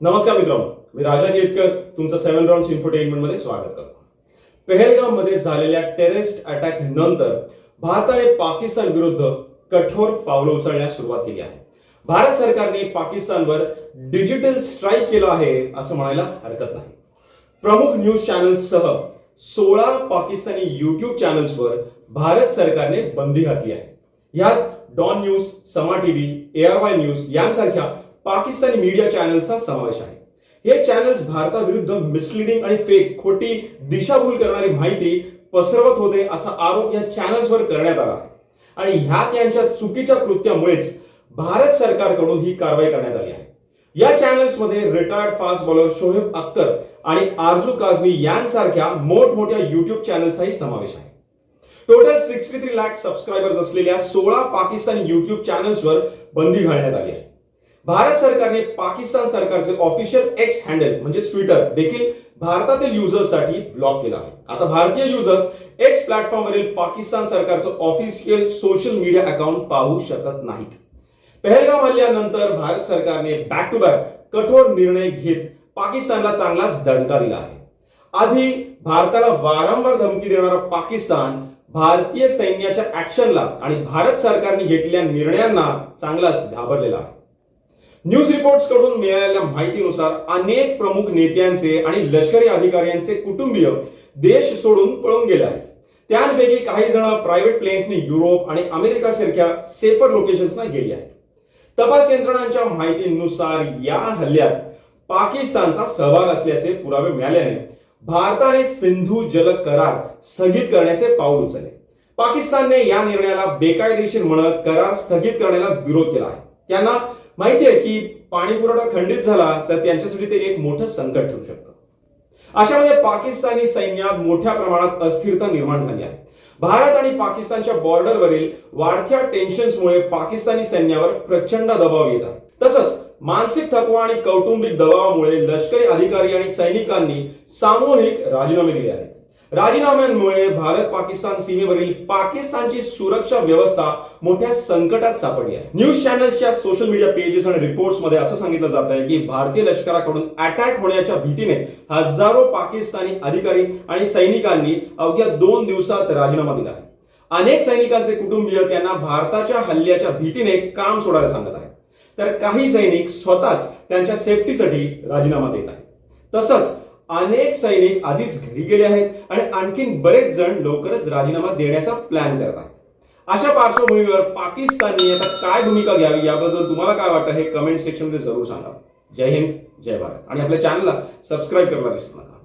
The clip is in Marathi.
नमस्कार मित्रांनो मी राजा केतकर तुमचं सेव्हन राऊंड इन्फोटेनमेंटमध्ये स्वागत करतो. पहलगाममध्ये झालेल्या टेररिस्ट अटॅक नंतर भारताने पाकिस्तान विरुद्ध कठोर पावलं उचलण्यास सुरुवात केली आहे. भारत सरकारने पाकिस्तानवर डिजिटल स्ट्राईक केला आहे असं म्हणायला हरकत नाही. प्रमुख न्यूज चॅनल्ससह सोळा पाकिस्तानी युट्यूब चॅनल्सवर भारत सरकारने बंदी घातली आहे. यात Dawn News Samaa TV A R news यांसारख्या पाकिस्तानी मीडिया चॅनल्सचा समावेश आहे. हे चॅनल्स भारताविरुद्ध मिसलिडिंग आणि फेक खोटी दिशाभूल करणारी माहिती पसरवत होते असा आरोप या चॅनल्सवर करण्यात आला आहे. आणि ह्या त्यांच्या चुकीच्या कृत्यामुळेच भारत सरकारकडून ही कारवाई करण्यात आली आहे. या चॅनल्समध्ये retired fast bowler Shoaib Akhtar आणि आरजू काझमी यांसारख्या मोठमोठ्या युट्यूब चॅनल्सचाही समावेश आहे. Total sixty three lakh subscribers असलेल्या सोळा पाकिस्तानी युट्यूब चॅनल्सवर बंदी घालण्यात आली आहे. भारत सरकारने पाकिस्तान सरकारचे ऑफिशियल एक्स हँडल म्हणजे ट्विटर देखील भारतातील युजर्ससाठी ब्लॉक केलं आहे. आता भारतीय युजर्स एक्स प्लॅटफॉर्मवरील पाकिस्तान सरकारचं ऑफिशियल सोशल मीडिया अकाउंट पाहू शकत नाहीत. पहलगाम हल्ल्यानंतर भारत सरकारने बॅक टू बॅक कठोर निर्णय घेत पाकिस्तानला चांगलाच दणका दिला आहे. आधी भारताला वारंवार धमकी देणारा पाकिस्तान भारतीय सैन्याच्या ऍक्शनला आणि भारत सरकारने घेतलेल्या निर्णयांना चांगलाच घाबरलेला आहे. न्यूज रिपोर्ट्सकडून मिळालेल्या माहितीनुसार अनेक प्रमुख नेत्यांचे आणि लष्करी अधिकाऱ्यांचे कुटुंबीय देश सोडून पळून गेले आहेत. त्यापैकी काही जण प्रायव्हेट प्लेन्सनी युरोप आणि अमेरिकासारख्या सेफर लोकेशन्सना गेली आहेत. तपास यंत्रणांच्या माहितीनुसार या हल्ल्यात पाकिस्तानचा सहभाग असल्याचे पुरावे मिळाल्याने भारताने सिंधू जल करार स्थगित करण्याचे पाऊल उचलले. पाकिस्तानने या निर्णयाला बेकायदेशीर म्हणत करार स्थगित करण्याला विरोध केला आहे. त्यांना माहिती आहे की पाणी पुरवठा खंडित झाला तर त्यांच्यासाठी ते एक मोठं संकट ठरू शकतं. अशामध्ये पाकिस्तानी सैन्यात मोठ्या प्रमाणात अस्थिरता निर्माण झाली आहे. भारत आणि पाकिस्तानच्या बॉर्डरवरील वाढत्या टेन्शन्समुळे पाकिस्तानी सैन्यावर प्रचंड दबाव येत आहे. तसंच मानसिक थकवा आणि कौटुंबिक दबावामुळे लष्करी अधिकारी आणि सैनिकांनी सामूहिक राजीनामे दिले आहेत. राजीनाम्यांमुळे भारत पाकिस्तान सीमेवरील पाकिस्तानची सुरक्षा व्यवस्था मोठ्या संकटात सापडली आहे. न्यूज चॅनल्सच्या सोशल मीडिया पेजेस आणि रिपोर्ट्समध्ये असं सांगितलं जात आहे की भारतीय लष्कराकडून अटॅक होण्याच्या भीतीने हजारो पाकिस्तानी अधिकारी आणि सैनिकांनी अवघ्या दोन दिवसात राजीनामा दिला आहे. अनेक सैनिकांचे कुटुंबीय त्यांना भारताच्या हल्ल्याच्या भीतीने काम सोडायला सांगत आहेत. तर काही सैनिक स्वतःच त्यांच्या सेफ्टीसाठी राजीनामा देत आहेत. तसंच अनेक सैनिक आधीच घरी गेले आहेत आणि आणखीन बरेच जण लवकरच राजीनामा देण्याचा प्लॅन करत आहेत. अशा पार्श्वभूमीवर पाकिस्तानने आता काय भूमिका घ्यावी याबद्दल तुम्हाला काय वाटतं हे कमेंट सेक्शनमध्ये जरूर सांगा. जय हिंद जय भारत. आणि आपल्या चॅनलला सबस्क्राईब करायला विसरू नका.